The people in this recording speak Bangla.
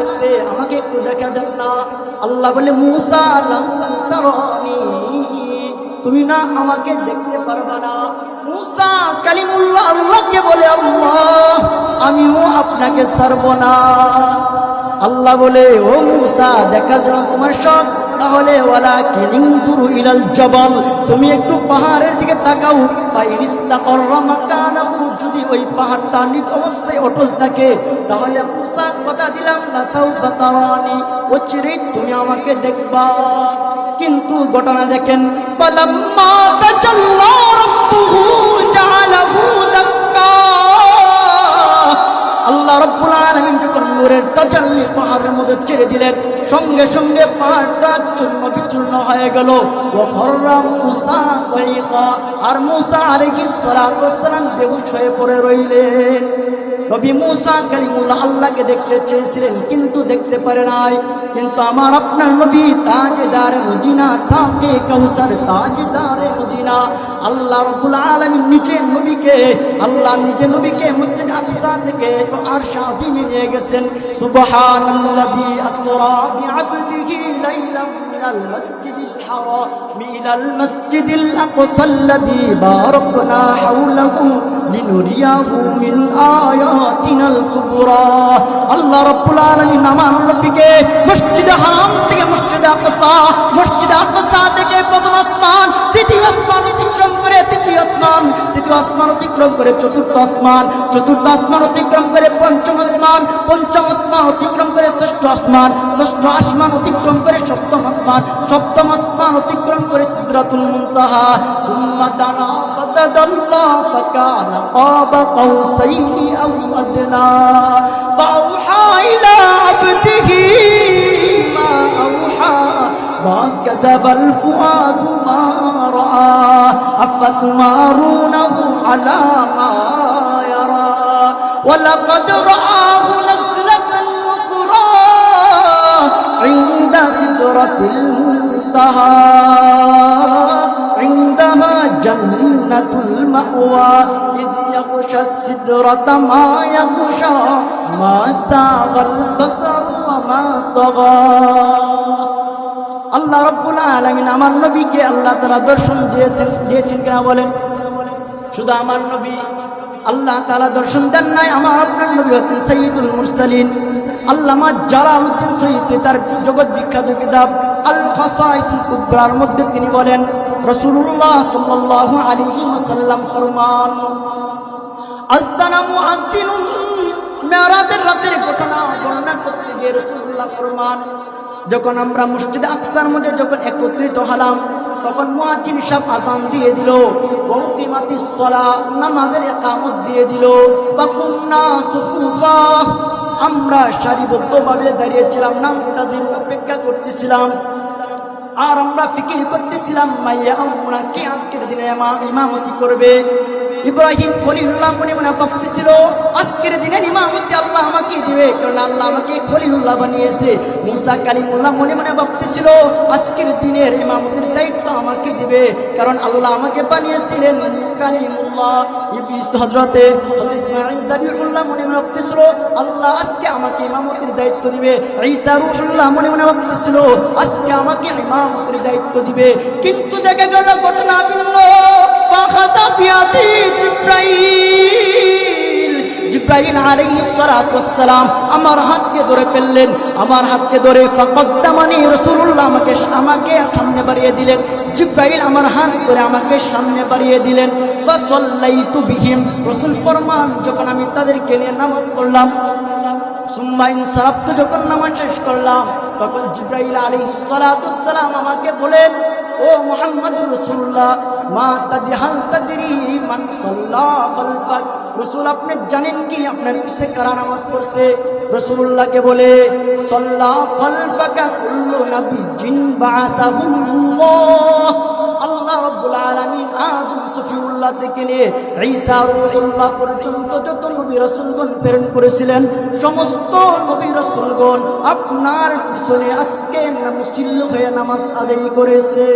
দেখতে, আমাকে একটু দেখা দেন না। আল্লাহ বলে, মুসা তুমি না আমাকে দেখতে পারবা না। মুসা কালিমুল্লাহ আল্লাহকে বলে, আল্লাহ, আমিও আপনাকে সারব না। আল্লাহ বলে, ও মুসা, দেখা যেন তোমার শখ। তাহলে ওয়ালা কিনিংজুরু ইলাল জবাল, তুমি একটু পাহাড়ের দিকে তাকাও। ফাইরিস্তা কররামাকানাহু যদি ওই পাহাড়টা নিট অবস্থায় অটল থাকে, তাহলে মুসা কথা দিলাম না সাউফা ও ওচিরে তুমি আমাকে দেখবা। কিন্তু ঘটনা দেখেন, ফালাম্মা তাজাল্লা রাব্বুহু জাআলাহু দাক্কা। আল্লাহ রব্বুল আলামিন যখন নূরের তাজাল্লি পাহাড়ের মধ্যে ছেড়ে দিলেন। সঙ্গে সঙ্গে পাহাড়টা চূর্ণ বিচূর্ণ হয়ে গেল। আর মুসা আলাইহিস সালাতু বেহুশ হয়ে পড়ে রইলেন। নবী মুসা কালিমুল্লাহ আল্লাহকে দেখতে চেয়েছিলেন, কিন্তু দেখতে পারে নাই। কিন্তু আমার আপনার নবী তাজদার মদিনা সাকে কাউসার, তাজদার মদিনা, আল্লাহ রাব্বুল আলামিন নিজে নবীকে, আল্লাহ নিজে নবীকে মসজিদ আকসা থেকে আর শাদিমে নিয়ে গেছেন সুবহানাল্লাযী আসরা বিআবদিহি লাইলাম মিনাল মাসজিদিল হারাম ইলাল মাসজিদিল আকসা الذي باركنا حوله لنريه من آياتنا الكبرى আল্লাহ রাব্বুল আলামিন আমার নবীকে মসজিদ হারাম থেকে মসজিদ আকসা মসজিদ আকসা থেকে প্রথম আসমান দ্বিতীয় আসমান অতিক্রম করে তৃতীয় আসমান তৃতীয় আসমান অতিক্রম করে চতুর্থ আসমান চতুর্থ আসমান অতিক্রম করে পঞ্চম আসমান পঞ্চম আসমান অতিক্রম করে ষষ্ঠ আসমান ষষ্ঠ আসমান অতিক্রম করে সপ্তম আসমান সপ্তম আসমান অতিক্রম করে সিদরাতুল মুনতাহা সুম্মা দানা ফাতাদাল্লা ফাকানা قاب قوسين أو أدنى فأوحى إلى عبده ما أوحى ما كذب الفؤاد ما رأى أفتمارونه على ما يرى ولقد رآه نزلة أخرى عند سدرة المنتهى عندها جنة المأوى إذ يغشى السدرة ما يغشى ما زاغ البصر وما طغى আল্লাহ রব্বুল আলামিন আমার নবীকে আল্লাহ তারা দর্শন দিয়েছেন দিয়েছেন কিনা বলেন শুধু আমার নবী। আল্লাহ তালা দর্শন দেন নাই আমার আপনার নবী হতেন সৈয়দুল মুরসালিন। আল্লামা জালালউদ্দিন সৈয়দ তার জগৎ বিখ্যাত কিতাব আল কুবরার মধ্যে তিনি বলেন, রাসূলুল্লাহ সাল্লাল্লাহু আলাইহি ওয়াসাল্লাম রাতের ঘটনা করতে গিয়ে ফরমান। যখন আমরা মসজিদে আকসার মধ্যে যখন একত্রিত হলাম তখন মুয়াজ্জিন সাহেব আজান দিয়ে দিল। ওয়াকিমাতিস সলা নামাজের ইকামত দিয়ে দিল। ফাকুন্না সুফুফা, আমরা সারিবদ্ধভাবে দাঁড়িয়েছিলাম নামতাদের অপেক্ষা করতেছিলাম। আর আমরা ফিকির করতেছিলাম, মাইয়া আমরা কে আজকের দিনে ইমামতি করবে? ইব্রাহিম খলিলুল্লাহ মনে মনে ভাবতেছিল আজকের দিনে ইমামতি আল্লাহ আমাকে দিবে, কারণ আল্লাহ আমাকে খলিলুল্লাহ বানিয়েছে। মুসা কালিমুল্লাহ মনে মনে ভাবতেছিল আজকের দিনের ইমামতির দায়িত্ব আমাকে দিবে, কারণ আল্লাহ আমাকে বানিয়েছিলেন। হজরতে মনে মনে ভাবতেছিল আল্লাহ আজকে আমাকে ইমামতির দায়িত্ব দিবে। ঈসা রূহুল্লাহ মনে মনে আজকে আমাকে ইমামতির দায়িত্ব দিবে। কিন্তু দেখা গেল ঘটনা ভিন্ন। ফাখাতা বিয়াদি জিব্রাইল। জিব্রাইল আলাইহিস আমার হাতকে ধরে ফেললেন, আমার হাতকে ধরে ফাকদ্দামানি রাসূলুল্লাহ আমাকে আমাকে সামনে বাড়িয়ে দিলেন। জিব্রাইল আমার হাত ধরে আমাকে সামনে বাড়িয়ে দিলেন। ফাসাল্লাইতু বিহিম। রাসূল ফরমান, যখন আমি তাদেরকে নিয়ে নামাজ পড়লাম, সুম্মা ইনসারাফতু যখন নামাজ শেষ করলাম, তখন জিব্রাইল আলাইহিস সালাতু ওয়াসসালাম আমাকে বলেন ও মুহাম্মদুর রাসূলুল্লাহ মা তাদি হাল তাদরি মান সাল্লা খালফাক রাসূল আপনি জানেন কি আপনার পিছে কারা নামাজ পড়ছে রাসূলুল্লাহকে বলে সাল্লা খালফাকা কুল্লু নাবিয়্যিন বাআতাহুল্লাহ আল্লাহ রব্বুল আলমিন আজম সফিউল্লাহ থেকে নিয়ে ঈসা রুহুল্লাহ পর্যন্ত যত নবী রসুলগণ প্রেরণ করেছিলেন, সমস্ত নবী রসুলগণ আপনার পিছনে আজকে মুসিল্ল হয়ে নামাজ আদায় করেছে।